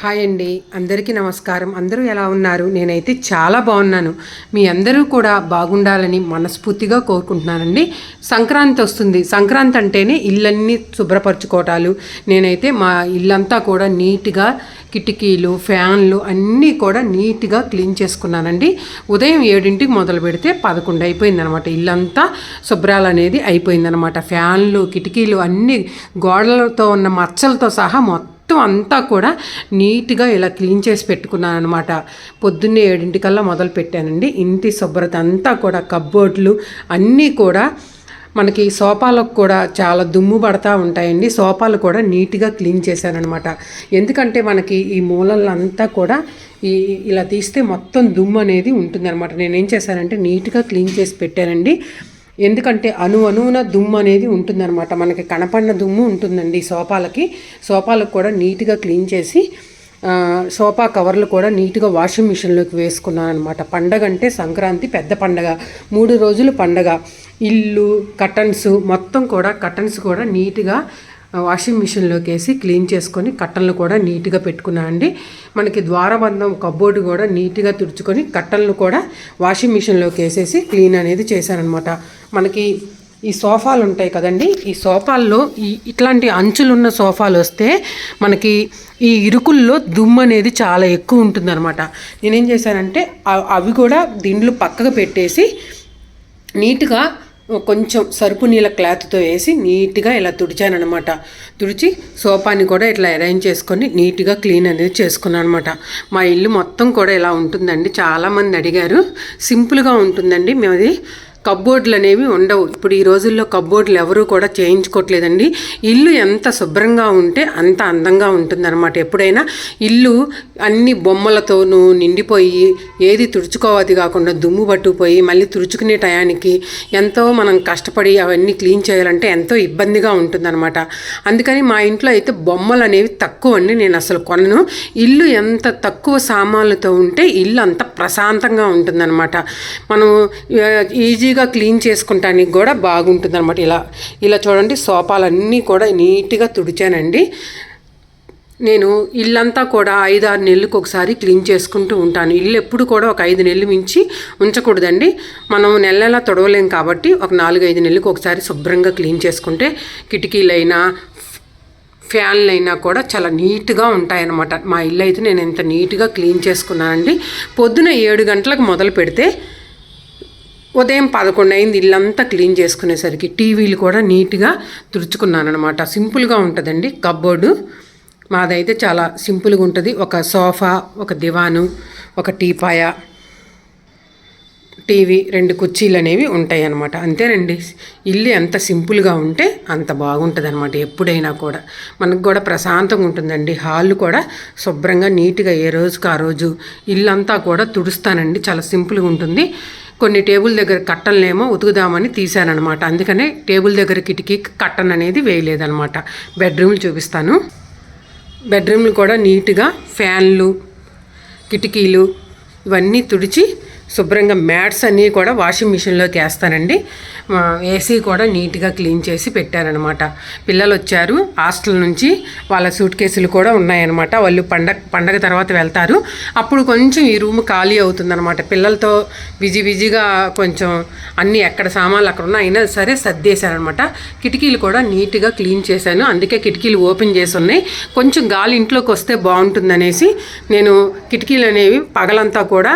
Hi అండి అందరికీ నమస్కారం. అందరూ ఎలా ఉన్నారు? నేనైతే చాలా బాగున్నాను. మీ అందరూ కూడా బాగుండాలని మనస్ఫూర్తిగా కోరుకుంటున్నానండి. సంక్రాంతి వస్తుంది. సంక్రాంతి అంటేనే ఇల్లన్నీ శుభ్రపరచుకోవటాలు. నేనైతే మా ఇల్లంతా కూడా నీట్గా కిటికీలు ఫ్యాన్లు అన్నీ కూడా నీట్గా క్లీన్ చేసుకున్నానండి. ఉదయం ఏడింటికి మొదలు పెడితే పదకొండు అయిపోయిందనమాట. ఇల్లంతా శుభ్రాలు అనేది అయిపోయిందనమాట. ఫ్యాన్లు కిటికీలు అన్నీ గోడలతో ఉన్న మచ్చలతో సహా మొత్తం మొత్తం అంతా కూడా నీట్గా ఇలా క్లీన్ చేసి పెట్టుకున్నాను అనమాట పొద్దున్నే ఏడింటికల్లా మొదలు పెట్టానండి. ఇంటి శుభ్రత అంతా కూడా కబ్బోర్డ్లు అన్నీ కూడా మనకి సోఫాలకు కూడా చాలా దుమ్ము పడతా ఉంటాయండి. సోఫాలు కూడా నీట్గా క్లీన్ చేశారనమాట ఎందుకంటే మనకి ఈ మూలలంతా కూడా ఈ ఇలా తీస్తే మొత్తం దుమ్ము అనేది ఉంటుందన్నమాట. నేనేం చేశానంటే నీట్గా క్లీన్ చేసి పెట్టానండి. ఎందుకంటే అణు అణువున దుమ్ము అనేది ఉంటుందన్నమాట. మనకి కనపడిన దుమ్ము ఉంటుందండి సోఫాలకి. సోఫాలకు కూడా నీట్గా క్లీన్ చేసి సోఫా కవర్లు కూడా నీట్గా వాషింగ్ మిషన్లోకి వేసుకున్నాను అనమాట పండగ అంటే సంక్రాంతి పెద్ద పండగ. మూడు రోజులు పండగ. ఇల్లు కటన్స్ మొత్తం కూడా కటన్స్ కూడా నీట్గా వాషింగ్ మిషన్లోకి వేసి క్లీన్ చేసుకొని కట్టలను కూడా నీట్గా పెట్టుకున్నాను అండి. మనకి ద్వారబంధం కబోర్డు కూడా నీట్గా తుడుచుకొని కట్టలను కూడా వాషింగ్ మిషన్లోకి వేసేసి క్లీన్ అనేది చేశానమాట మనకి ఈ సోఫాలు ఉంటాయి కదండి. ఈ సోఫాల్లో ఈ ఇట్లాంటి అంచులున్న సోఫాలు వస్తే మనకి ఈ ఇరుకుల్లో దుమ్ము అనేది చాలా ఎక్కువ ఉంటుందన్నమాట. నేనేం చేశానంటే అవి కూడా దిండ్లు పక్కకు పెట్టేసి నీట్గా కొంచెం సరుపు నీళ్ళ క్లాత్తో వేసి నీట్గా ఇలా తుడిచానమాట తుడిచి సోఫాని కూడా ఇట్లా అరేంజ్ చేసుకొని నీట్గా క్లీన్ అనేది చేసుకున్నాను అనమాట మా ఇల్లు మొత్తం కూడా ఇలా ఉంటుందండి. చాలామంది అడిగారు సింపుల్గా ఉంటుందండి మేమది కబ్బోర్డ్లు అనేవి ఉండవు. ఇప్పుడు ఈ రోజుల్లో కబ్బోర్డ్లు ఎవరూ కూడా చేయించుకోవట్లేదండి. ఇల్లు ఎంత శుభ్రంగా ఉంటే అంత అందంగా ఉంటుందన్నమాట. ఎప్పుడైనా ఇల్లు అన్ని బొమ్మలతోనూ నిండిపోయి ఏది తుడుచుకోవది కాకుండా దుమ్ము పట్టుకుపోయి మళ్ళీ తుడుచుకునే టయానికి ఎంతో మనం కష్టపడి అవన్నీ క్లీన్ చేయాలంటే ఎంతో ఇబ్బందిగా ఉంటుందన్నమాట. అందుకని మా ఇంట్లో అయితే బొమ్మలు అనేవి తక్కువ అండి నేను అసలు కొనను. ఇల్లు ఎంత తక్కువ సామాన్లతో ఉంటే ఇల్లు అంత ప్రశాంతంగా ఉంటుందన్నమాట. మనం ఈజీగా క్లీన్ చేసుకుంటానికి కూడా బాగుంటుంది అనమాట ఇలా ఇలా చూడండి సోఫాలన్నీ కూడా నీట్గా తుడిచానండి. నేను ఇల్లంతా కూడా ఐదు ఆరు నెలలకు ఒకసారి క్లీన్ చేసుకుంటూ ఉంటాను. ఇల్లు ఎప్పుడు కూడా ఒక ఐదు నెలలు మించి ఉంచకూడదండి. మనం నెల నెల తొడవలేం కాబట్టి ఒక నాలుగు ఐదు నెలలకు ఒకసారి శుభ్రంగా క్లీన్ చేసుకుంటే కిటికీలైనా ఫ్యాన్లు అయినా కూడా చాలా నీట్గా ఉంటాయన్నమాట. మా ఇల్లు అయితే నేను ఎంత నీట్గా క్లీన్ చేసుకున్నానండి. పొద్దున ఏడు గంటలకు మొదలు పెడితే ఉదయం పదకొండు అయింది. ఇల్లంతా క్లీన్ చేసుకునేసరికి టీవీలు కూడా నీట్గా తుడుచుకున్నాను అనమాట సింపుల్గా ఉంటుందండి. కబ్బోర్డు మాదైతే చాలా సింపుల్గా ఉంటుంది. ఒక సోఫా ఒక దివాను ఒక టీపాయ టీవీ రెండు కుర్చీలు అనేవి ఉంటాయి అనమాట అంతేనండి ఇల్లు ఎంత సింపుల్గా ఉంటే అంత బాగుంటుంది అనమాట ఎప్పుడైనా కూడా. మనకు కూడా ప్రశాంతంగా ఉంటుందండి. హాల్ కూడా శుభ్రంగా నీట్గా ఏ రోజుకి ఆ రోజు ఇల్లంతా కూడా తుడుస్తానండి. చాలా సింపుల్గా ఉంటుంది. కొన్ని టేబుల్ దగ్గర కట్టలనేమో ఉతుకుదామని తీశానమాట అందుకనే టేబుల్ దగ్గర కిటికీ కట్టన్ అనేది వేయలేదనమాట బెడ్రూమ్లు చూపిస్తాను. బెడ్రూమ్లు కూడా నీట్గా ఫ్యాన్లు కిటికీలు ఇవన్నీ తుడిచి శుభ్రంగా మ్యాట్స్ అన్నీ కూడా వాషింగ్ మిషన్లోకి వేస్తానండి. ఏసీ కూడా నీట్గా క్లీన్ చేసి పెట్టారనమాట పిల్లలు వచ్చారు హాస్టల్ నుంచి వాళ్ళ సూట్ కేసులు కూడా ఉన్నాయన్నమాట. వాళ్ళు పండగ పండగ తర్వాత వెళ్తారు. అప్పుడు కొంచెం ఈ రూమ్ ఖాళీ అవుతుందన్నమాట. పిల్లలతో బిజీ బిజీగా కొంచెం అన్నీ ఎక్కడ సామాన్లు అక్కడ ఉన్నా అయినా సరే సర్దేశారనమాట కిటికీలు కూడా నీట్గా క్లీన్ చేశాను. అందుకే కిటికీలు ఓపెన్ చేసి ఉన్నాయి. కొంచెం గాలి ఇంట్లోకి వస్తే బాగుంటుందనేసి నేను కిటికీలు అనేవి పగలంతా కూడా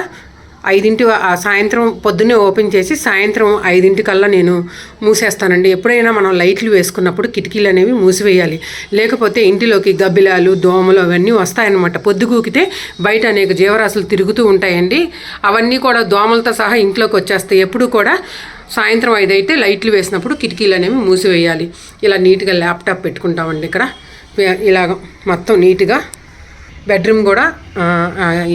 ఐదింటి సాయంత్రం పొద్దున్నే ఓపెన్ చేసి సాయంత్రం ఐదింటికల్లా నేను మూసేస్తానండి. ఎప్పుడైనా మనం లైట్లు వేసుకున్నప్పుడు కిటికీలు అనేవి మూసివేయాలి. లేకపోతే ఇంటిలోకి గబ్బిలాలు దోమలు అవన్నీ వస్తాయన్నమాట. పొద్దుగూకితే బయట అనేక జీవరాశులు తిరుగుతూ ఉంటాయండి. అవన్నీ కూడా దోమలతో సహా ఇంట్లోకి వచ్చేస్తాయి. ఎప్పుడు కూడా సాయంత్రం ఐదైతే లైట్లు వేసినప్పుడు కిటికీలు అనేవి మూసివేయాలి. ఇలా నీట్గా ల్యాప్టాప్ పెట్టుకుంటామండి ఇక్కడ. ఇలాగ మొత్తం నీట్గా బెడ్రూమ్ కూడా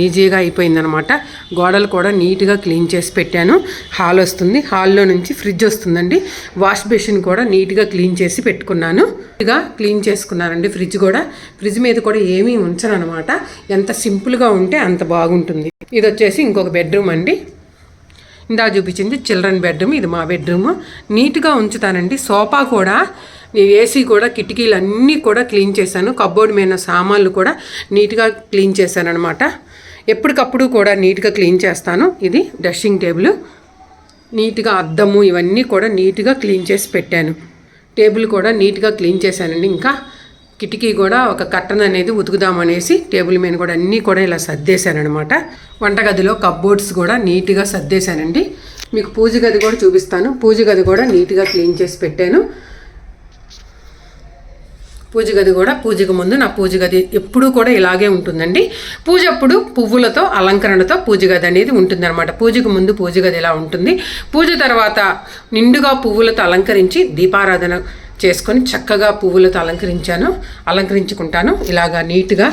ఈజీగా అయిపోయిందనమాట. గోడలు కూడా నీట్గా క్లీన్ చేసి పెట్టాను. హాల్ వస్తుంది. హాల్లో నుంచి ఫ్రిడ్జ్ వస్తుందండి. వాష్ బేసిన్ కూడా నీట్గా క్లీన్ చేసి పెట్టుకున్నాను. నీట్గా క్లీన్ చేసుకున్నానండి ఫ్రిడ్జ్ కూడా. ఫ్రిడ్జ్ మీద కూడా ఏమీ ఉంచను అనమాట ఎంత సింపుల్గా ఉంటే అంత బాగుంటుంది. ఇది వచ్చేసి ఇంకొక బెడ్రూమ్ అండి. ఇందా చూపించింది చిల్డ్రన్ బెడ్రూమ్. ఇది మా బెడ్రూమ్. నీట్గా ఉంచుతానండి. సోఫా కూడా నేను ఏసీ కూడా కిటికీలు అన్నీ కూడా క్లీన్ చేశాను. కబ్బోర్డ్ మీద సామాన్లు కూడా నీట్గా క్లీన్ చేశాను అనమాట ఎప్పటికప్పుడు కూడా నీట్గా క్లీన్ చేస్తాను. ఇది డ్రెస్సింగ్ టేబుల్. నీట్గా అద్దము ఇవన్నీ కూడా నీట్గా క్లీన్ చేసి పెట్టాను. టేబుల్ కూడా నీట్గా క్లీన్ చేశానండి. ఇంకా కిటికీ కూడా ఒక కట్టన్ అనేది ఉతుకుదామనేసి టేబుల్ మీద కూడా అన్నీ కూడా ఇలా సర్దేశానమాట వంటగదిలో కబ్బోర్డ్స్ కూడా నీట్గా సర్దేశానండి. మీకు పూజ గది కూడా చూపిస్తాను. పూజ గది కూడా నీట్గా క్లీన్ చేసి పెట్టాను. పూజ గది కూడా పూజకు ముందు నా పూజ గది ఎప్పుడూ కూడా ఇలాగే ఉంటుందండి. పూజ అప్పుడు పువ్వులతో అలంకరణతో పూజ గది అనేది ఉంటుందన్నమాట. పూజకు ముందు పూజ గది ఇలా ఉంటుంది. పూజ తర్వాత నిండుగా పువ్వులతో అలంకరించి దీపారాధన చేసుకొని చక్కగా పువ్వులతో అలంకరించాను అలంకరించుకుంటాను. ఇలాగా నీట్గా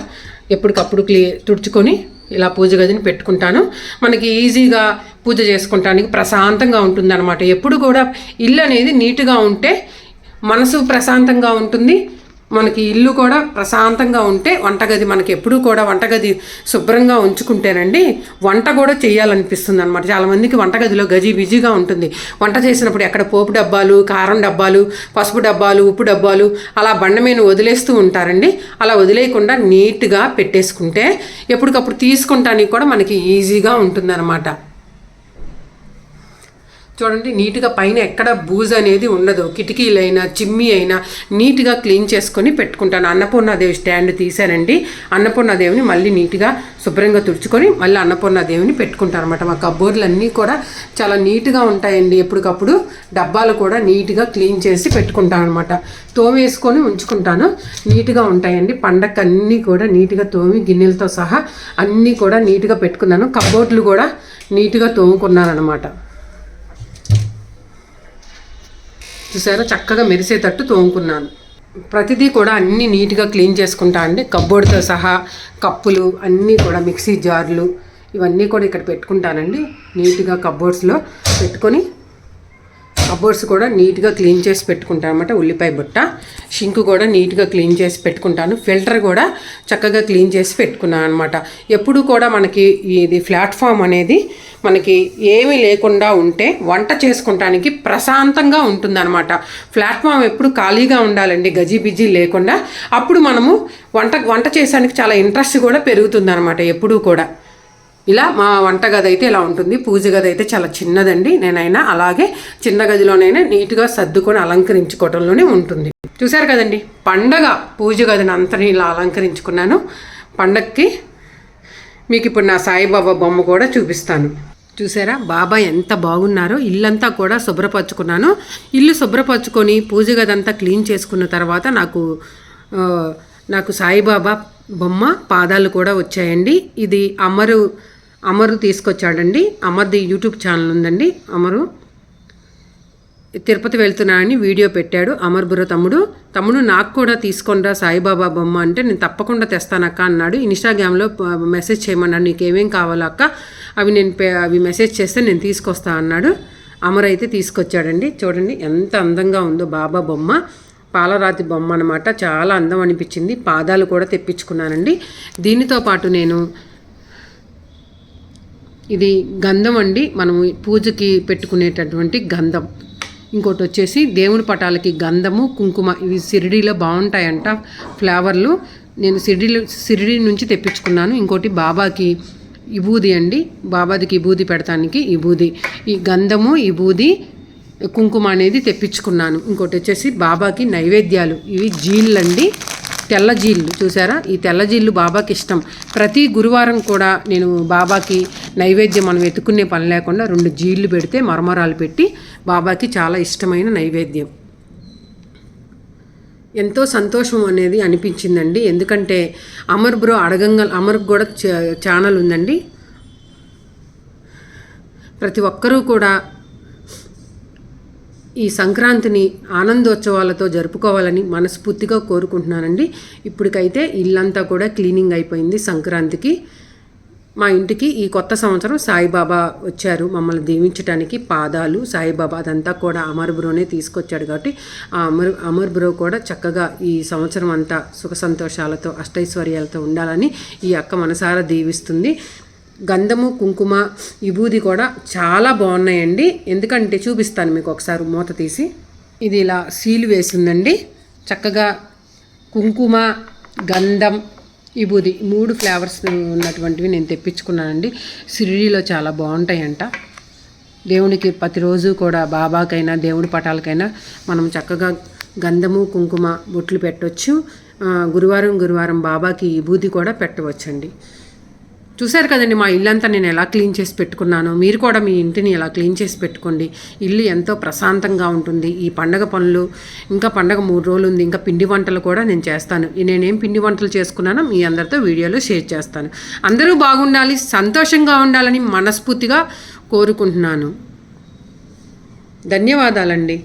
ఎప్పటికప్పుడు క్లీ తుడుచుకొని ఇలా పూజ గదిని పెట్టుకుంటాను. మనకి ఈజీగా పూజ చేసుకుంటానికి ప్రశాంతంగా ఉంటుంది ఎప్పుడు కూడా ఇల్లు అనేది నీట్గా ఉంటే మనసు ప్రశాంతంగా ఉంటుంది. మనకి ఇల్లు కూడా ప్రశాంతంగా ఉంటే వంటగది మనకి ఎప్పుడూ కూడా వంటగది శుభ్రంగా ఉంచుకుంటేనండి వంట కూడా చేయాలనిపిస్తుంది అనమాట చాలామందికి వంటగదిలో గజి బిజీగా ఉంటుంది. వంట చేసినప్పుడు ఎక్కడ పోపు డబ్బాలు కారం డబ్బాలు పసుపు డబ్బాలు ఉప్పు డబ్బాలు అలా బండ మీద వదిలేస్తూ ఉంటారండి. అలా వదిలేయకుండా నీట్గా పెట్టేసుకుంటే ఎప్పటికప్పుడు తీసుకుంటానికి కూడా మనకి ఈజీగా ఉంటుందన్నమాట. చూడండి నీట్గా పైన ఎక్కడ బూజ్ అనేది ఉండదు. కిటికీలైనా చిమ్మి అయినా నీట్గా క్లీన్ చేసుకొని పెట్టుకుంటాను. అన్నపూర్ణాదేవి స్టాండ్ తీసానండి అన్నపూర్ణాదేవిని మళ్ళీ నీట్గా శుభ్రంగా తుడుచుకొని మళ్ళీ అన్నపూర్ణాదేవిని పెట్టుకుంటాను అనమాట మా కబ్బోర్డ్లు అన్నీ కూడా చాలా నీట్గా ఉంటాయండి. ఎప్పటికప్పుడు డబ్బాలు కూడా నీట్గా క్లీన్ చేసి పెట్టుకుంటాను అనమాట తోమేసుకొని ఉంచుకుంటాను. నీట్గా ఉంటాయండి. పండగ అన్నీ కూడా నీట్గా తోమి గిన్నెలతో సహా అన్నీ కూడా నీట్గా పెట్టుకున్నాను. కబోర్డ్లు కూడా నీట్గా తోముకున్నాను అనమాట చూసారా? చక్కగా మెరిసేటట్టు తోముకున్నాను. ప్రతిదీ కూడా అన్నీ నీట్గా క్లీన్ చేసుకుంటా అండి. కబ్బోర్డ్తో సహా కప్పులు అన్నీ కూడా మిక్సీ జార్లు ఇవన్నీ కూడా ఇక్కడ పెట్టుకుంటానండి. నీట్గా కబ్బోర్డ్స్లో పెట్టుకొని కబోర్డ్స్ కూడా నీట్గా క్లీన్ చేసి పెట్టుకుంటాను అనమాట ఉల్లిపాయ బుట్ట షింక్ కూడా నీట్గా క్లీన్ చేసి పెట్టుకుంటాను. ఫిల్టర్ కూడా చక్కగా క్లీన్ చేసి పెట్టుకున్నాను అనమాట ఎప్పుడు కూడా మనకి ఇది ప్లాట్ఫామ్ అనేది మనకి ఏమీ లేకుండా ఉంటే వంట చేసుకుంటానికి ప్రశాంతంగా ఉంటుందన్నమాట. ప్లాట్ఫామ్ ఎప్పుడు ఖాళీగా ఉండాలండి గజిబిజీ లేకుండా. అప్పుడు మనము వంట వంట చేసానికి చాలా ఇంట్రెస్ట్ కూడా పెరుగుతుందన్నమాట ఎప్పుడూ కూడా. ఇలా మా వంట గది అయితే ఇలా ఉంటుంది. పూజ గది అయితే చాలా చిన్నదండి. నేనైనా అలాగే చిన్న గదిలోనైనా నీట్గా సర్దుకొని అలంకరించుకోవడంలోనే ఉంటుంది. చూశారు కదండి? పండగ పూజ గదిని అంతని ఇలా అలంకరించుకున్నాను. పండగకి మీకు ఇప్పుడు నా సాయిబాబా బొమ్మ కూడా చూపిస్తాను. చూసారా బాబా ఎంత బాగున్నారో. ఇల్లంతా కూడా శుభ్రపరచుకున్నాను. ఇల్లు శుభ్రపరచుకొని పూజ గదంతా క్లీన్ చేసుకున్న తర్వాత నాకు నాకు సాయిబాబా బొమ్మ పాదాలు కూడా వచ్చాయండి. ఇది అమరు అమరు తీసుకొచ్చాడండి. అమర్ది యూట్యూబ్ ఛానల్ ఉందండి. అమరు తిరుపతి వెళ్తున్నానని వీడియో పెట్టాడు. అమర్ బుర్ర తమ్ముడు తమ్ముడు నాకు కూడా తీసుకొనిరా సాయిబాబా బొమ్మ అంటే నేను తప్పకుండా తెస్తానక్క అన్నాడు. ఇన్స్టాగ్రామ్లో మెసేజ్ చేయమన్నాడు నీకు ఏమేం కావాలో అక్క అవి నేను అవి మెసేజ్ చేస్తే నేను తీసుకొస్తా అన్నాడు. అమర్ అయితే తీసుకొచ్చాడండి. చూడండి ఎంత అందంగా ఉందో బాబా బొమ్మ. పాలరాతి బొమ్మ అనమాట చాలా అందం అనిపించింది. పాదాలు కూడా తెప్పించుకున్నానండి. దీనితో పాటు నేను ఇది గంధం అండి. మనం పూజకి పెట్టుకునేటటువంటి గంధం. ఇంకోటి వచ్చేసి దేవుడి పటాలకి గంధము కుంకుమ ఇవి సిరిడీలో బాగుంటాయంట ఫ్లేవర్లు. నేను సిరిడి సిరిడి నుంచి తెప్పించుకున్నాను. ఇంకోటి బాబాకి ఇబూది అండి. బాబాదికి ఇబూది పెడతానికి ఇబూది ఈ గంధము ఇబూది కుంకుమ అనేది తెప్పించుకున్నాను. ఇంకోటి వచ్చేసి బాబాకి నైవేద్యాలు. ఇవి జీళ్ళండి తెల్ల జీళ్ళు చూసారా? ఈ తెల్ల జీళ్ళు బాబాకి ఇష్టం. ప్రతి గురువారం కూడా నేను బాబాకి నైవేద్యం మనం ఎత్తుకునే పని లేకుండా రెండు జీళ్ళు పెడితే మరమరాలు పెట్టి బాబాకి చాలా ఇష్టమైన నైవేద్యం. ఎంతో సంతోషం అనేది అనిపించిందండి. ఎందుకంటే అమర్ బ్రో అడగంగల్ అమర్కి కూడా ఛానల్ ఉందండి. ప్రతి ఒక్కరూ కూడా ఈ సంక్రాంతిని ఆనందోత్సవాలతో జరుపుకోవాలని మనస్ఫూర్తిగా కోరుకుంటున్నానండి. ఇప్పటికైతే ఇల్లంతా కూడా క్లీనింగ్ అయిపోయింది సంక్రాంతికి. మా ఇంటికి ఈ కొత్త సంవత్సరం సాయిబాబా వచ్చారు మమ్మల్ని దీవించడానికి పాదాలు సాయిబాబా అదంతా కూడా అమర్ బ్రోనే తీసుకొచ్చాడు కాబట్టి ఆ అమర్ అమర్ బ్రో కూడా చక్కగా ఈ సంవత్సరం అంతా సుఖ సంతోషాలతో అష్టైశ్వర్యాలతో ఉండాలని ఈ అక్క మనసారా దీవిస్తుంది. గంధము కుంకుమ విభూది కూడా చాలా బాగున్నాయండి. ఎందుకంటే చూపిస్తాను మీకు ఒకసారి మూత తీసి. ఇది ఇలా సీలు వేసిందండి చక్కగా కుంకుమ గంధం విభూది మూడు ఫ్లేవర్స్ ఉన్నటువంటివి నేను తెప్పించుకున్నానండి. సిరిడిలో చాలా బాగుంటాయంట. దేవునికి ప్రతిరోజు కూడా బాబాకైనా దేవుడి పటాలకైనా మనం చక్కగా గంధము కుంకుమ బొట్లు పెట్టవచ్చు గురువారం గురువారం బాబాకి విభూది కూడా పెట్టవచ్చండి. చూశారు కదండి మా ఇల్లంతా నేను ఎలా క్లీన్ చేసి పెట్టుకున్నాను? మీరు కూడా మీ ఇంటిని ఎలా క్లీన్ చేసి పెట్టుకోండి. ఇల్లు ఎంతో ప్రశాంతంగా ఉంటుంది. ఈ పండగ పనులు ఇంకా పండగ మూడు రోజులు ఉంది ఇంకా పిండి వంటలు కూడా నేను చేస్తాను. నేనేం పిండి వంటలు చేసుకున్నానో మీ అందరితో వీడియోలో షేర్ చేస్తాను. అందరూ బాగుండాలి సంతోషంగా ఉండాలని మనస్ఫూర్తిగా కోరుకుంటున్నాను. ధన్యవాదాలండి.